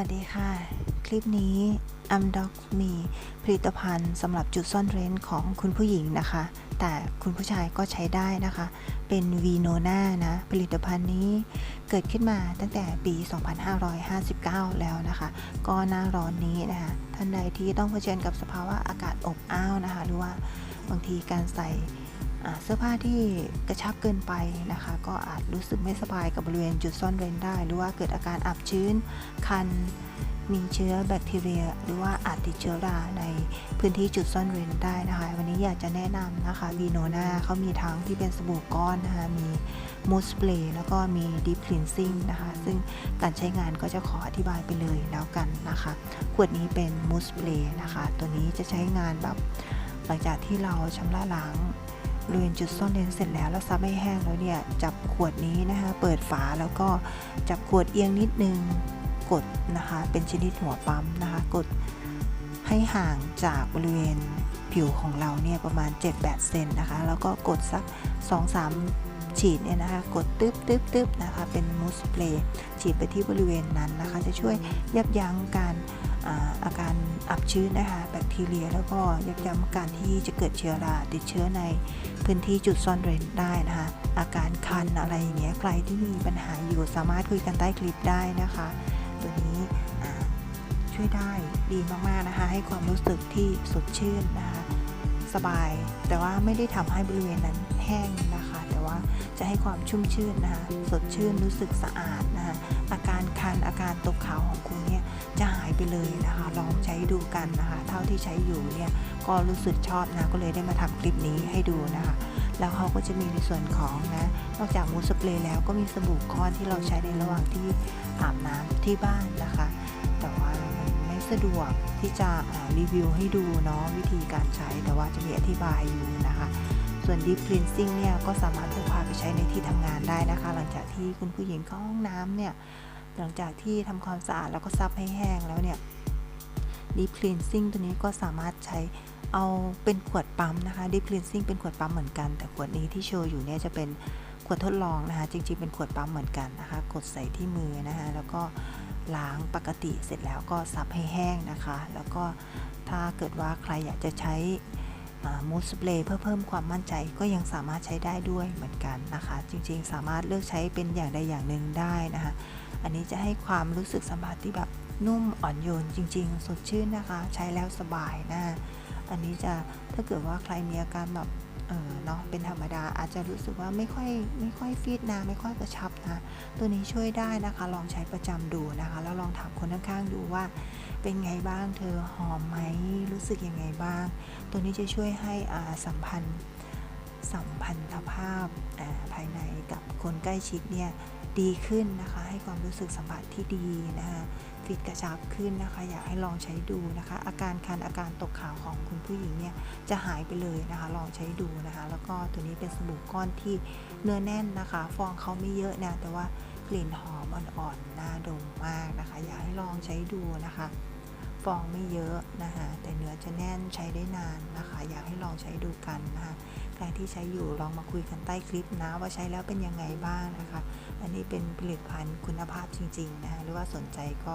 วัสดีค่ะ คลิปนี้ u m d o c มีผลิตภัณฑ์สำหรับจุดซ่อนเร้นของคุณผู้หญิงนะคะ แต่คุณผู้ชายก็ใช้ได้นะคะ เป็น v n o n a นะ ผลิตภัณฑ์นี้เกิดขึ้นมาตั้งแต่ปี 2559 แล้วนะคะ ก็หน้าร้อนนี้นะคะ ท่านใดที่ต้องเผชิญกับสภาวะอากาศอบอ้าวนะคะ หรือว่าบางทีการใส่ เสื้อผ้าที่กระชับเกินไปนะคะ ก็อาจรู้สึกไม่สบายกับบริเวณจุดซ่อนเร้นได้ หรือว่าเกิดอาการอับชื้น คัน มีเชื้อแบคทีเรีย หรือว่าอาจติดเชื้อราในพื้นที่จุดซ่อนเร้นได้นะคะ วันนี้อยากจะแนะนำนะคะวีโนนาเขามีทั้งที่เป็นสบู่ก้อนนะคะ มีมูสเปรย์แล้วก็มีดีฟคลีนซิ่งนะคะ ซึ่งการใช้งานก็จะขออธิบายไปเลยแล้วกันนะคะ ขวดนี้เป็นมูสเปรย์นะคะ ตัวนี้จะใช้งานแบบหลังจากที่เราชำระล้าง บริเวณจุดซ่อนเลนเสร็จแล้วแล้วซับให้แห้งแล้วเนี่ยจับขวดนี้นะคะเปิดฝาแล้วก็จับขวดเอียงนิดนึงกดนะคะเป็นชนิดหัวปั๊มนะคะกดให้ห่างจากบริเวณผิวของเราเนี่ยประมาณ 7-8 เซนนะคะแล้วก็กดสัก 2-3 ฉีดเนี่ยนะคะกดตึ๊บตึ๊บตึ๊บนะคะเป็นมูสเปรย์ฉีดไปที่บริเวณนั้นนะคะ จะช่วยยับยั้งการ อาการอับชื้นนะคะแบคทีเรีย แล้วก็ยับยั้งการที่จะเกิดเชื้อราติดเชื้อในพื้นที่จุดซ่อนเร้นได้นะคะอาการคันอะไรอย่างเงี้ยใครที่มีปัญหาอยู่สามารถคุยกันใต้คลิปได้นะคะ ตัวนี้ช่วยได้ดีมากๆนะคะ ให้ความรู้สึกที่สดชื่นนะคะ สบายแต่ว่าไม่ได้ทำให้บริเวณนั้นแห้งนะคะ ว่าจะให้ความชุ่มชื่นนะคะสดชื่นรู้สึกสะอาดนะคะอาการคันอาการตกขาวของคุณเนี่ยจะหายไปเลยนะคะลองใช้ดูกันนะคะเท่าที่ใช้อยู่เนี่ยก็รู้สึกชอบนะก็เลยได้มาทำคลิปนี้ให้ดูนะคะแล้วเขาก็จะมีในส่วนของนะนอกจากมูสเปรย์แล้วก็มีสบู่ก้อนที่เราใช้ในระหว่างที่อาบน้ำที่บ้านนะคะ แต่ว่ามันไม่สะดวกที่จะรีวิวให้ดูเนาะวิธีการใช้แต่ว่าจะมีอธิบายอยู่นะคะ ส่วน Deep Cleansing เนี่ยก็สามารถพกพาไปใช้ในที่ทำงานได้นะคะ หลังจากที่คุณผู้หญิงเข้าห้องน้ำเนี่ยหลังจากที่ทำความสะอาดแล้วก็ซับให้แห้งแล้วเนี่ย Deep Cleansing ตัวนี้ก็สามารถใช้เอาเป็นขวดปั๊มนะคะ Deep Cleansing เป็นขวดปั๊มเหมือนกัน แต่ขวดนี้ที่โชว์อยู่เนี่ยจะเป็นขวดทดลองนะคะ จริงๆเป็นขวดปั๊มเหมือนกันนะคะ กดใส่ที่มือนะคะแล้วก็ล้างปกติเสร็จแล้วก็ซับให้แห้งนะคะ แล้วก็ถ้าเกิดว่าใครอยากจะใช้ มูสเปรย์เพื่อเพิ่มความมั่นใจก็ยังสามารถใช้ได้ด้วยเหมือนกันนะคะ จริงๆ สามารถเลือกใช้เป็นอย่างใดอย่างหนึ่งได้นะคะ อันนี้จะให้ความรู้สึกสัมผัสที่แบบนุ่มอ่อนโยนจริง ๆ สดชื่นนะคะ ใช้แล้วสบายนะ อันนี้จะถ้าเกิดว่าใครมีอาการแบบ เออเนาะเป็นธรรมดาอาจจะรู้สึกว่าไม่ค่อยไม่ค่อยฟีดนะไม่ค่อยกระชับนะตัวนี้ช่วยได้นะคะ ลองใช้ประจำดูนะคะ แล้วลองถามคนข้างๆดูว่าเป็นไงบ้างเธอหอมไหมรู้สึกยังไงบ้าง ตัวนี้จะช่วยให้สัมพันธ์สัมพันธภาพาภายในกับคนใกล้ชิดเนี่ยดีขึ้นนะคะ ให้ความรู้สึกสัมผัสที่ดีนะคะ ฟิตกระชับขึ้นนะคะ อยากให้ลองใช้ดูนะคะ อาการคันอาการตกขาวของคุณผู้หญิงเนี่ยจะหายไปเลยนะคะ ลองใช้ดูนะคะ แล้วก็ตัวนี้เป็นสบู่ก้อนที่เนื้อแน่นนะคะ ฟองเขาไม่เยอะนะแต่ว่ากลิ่นหอมอ่อนๆน่าดมมากนะคะ อยากให้ลองใช้ดูนะคะฟองไม่เยอะนะคะแต่เนื้อจะแน่นใช้ได้นานนะคะ อยากให้ลองใช้ดูกันนะคะ ใครที่ใช้อยู่ลองมาคุยกันใต้คลิปนะ ว่าใช้แล้วเป็นยังไงบ้างนะคะ อันนี้เป็นผลิตภัณฑ์คุณภาพจริงๆนะคะหรือว่าสนใจก็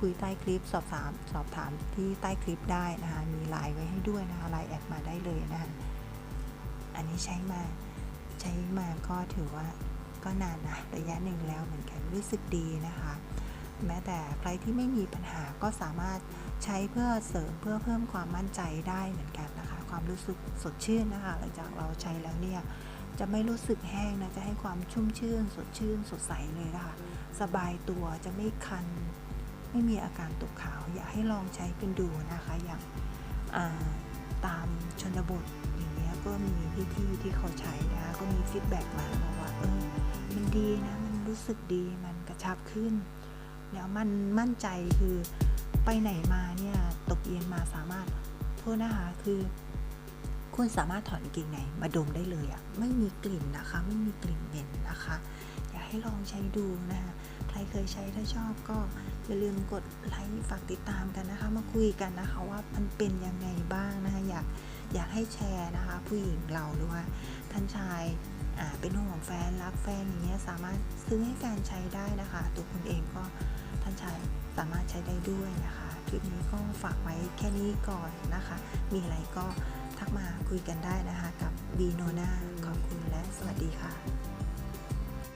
คุยใต้คลิปสอบถามสอบถามที่ใต้คลิปได้นะคะ มีไลน์ไว้ให้ด้วยนะคะไลน์แอดมาได้เลยนะคะอันนี้ใช้มาใช้มาก็ถือว่าก็นานนะระยะหนึ่งแล้วเหมือนกันรู้สึกดีนะคะ แม้แต่ใครที่ไม่มีปัญหาก็สามารถใช้เพื่อเสริมเพื่อเพิ่มความมั่นใจได้เหมือนกันนะคะ ความรู้สึกสดชื่นนะคะหลังจากเราใช้แล้วเนี่ยจะไม่รู้สึกแห้งนะจะให้ความชุ่มชื่น สดชื่น สดใสเลยนะคะสบายตัวจะไม่คัน ไม่มีอาการตกขาว อยากให้ลองใช้กันดูนะคะอย่างาตามชนบทอย่างเงี้ยก็มีพี่ๆที่เขาใช้นะคะก็มีฟีดแบ็กมาบอกว่าเออมันดีนะมันรู้สึกดีมันกระชับขึ้น แล้วมันมั่นใจคือไปไหนมาเนี่ยตกเย็นมาสามารถโทษนะคะคือ คุณสามารถถอดกางเกงในมาดมได้เลยอะไม่มีกลิ่นนะคะ ไม่มีกลิ่นเหม็นนะคะ อยากให้ลองใช้ดูนะคะใครเคยใช้ถ้าชอบก็อย่าลืมกดไลค์ฝากติดตามกันนะคะ มาคุยกันนะคะว่ามันเป็นยังไงบ้างนะคะอยากอยากให้แชร์นะคะ ผู้หญิงเราหรือว่าท่านชายเป็นห่วงแฟนรักแฟนอย่างเงี้ยสามารถซื้อให้แฟนใช้ได้นะคะ ตัวคุณเองก็านชายสามารถใช้ได้ด้วยนะคะคลิปนี้ก็ฝากไว้แค่นี้ก่อนนะคะ มีอะไรก็ทักมาคุยกันได้นะคะกับ v ีโนนาขอบคุณและสวัสดีค่ะ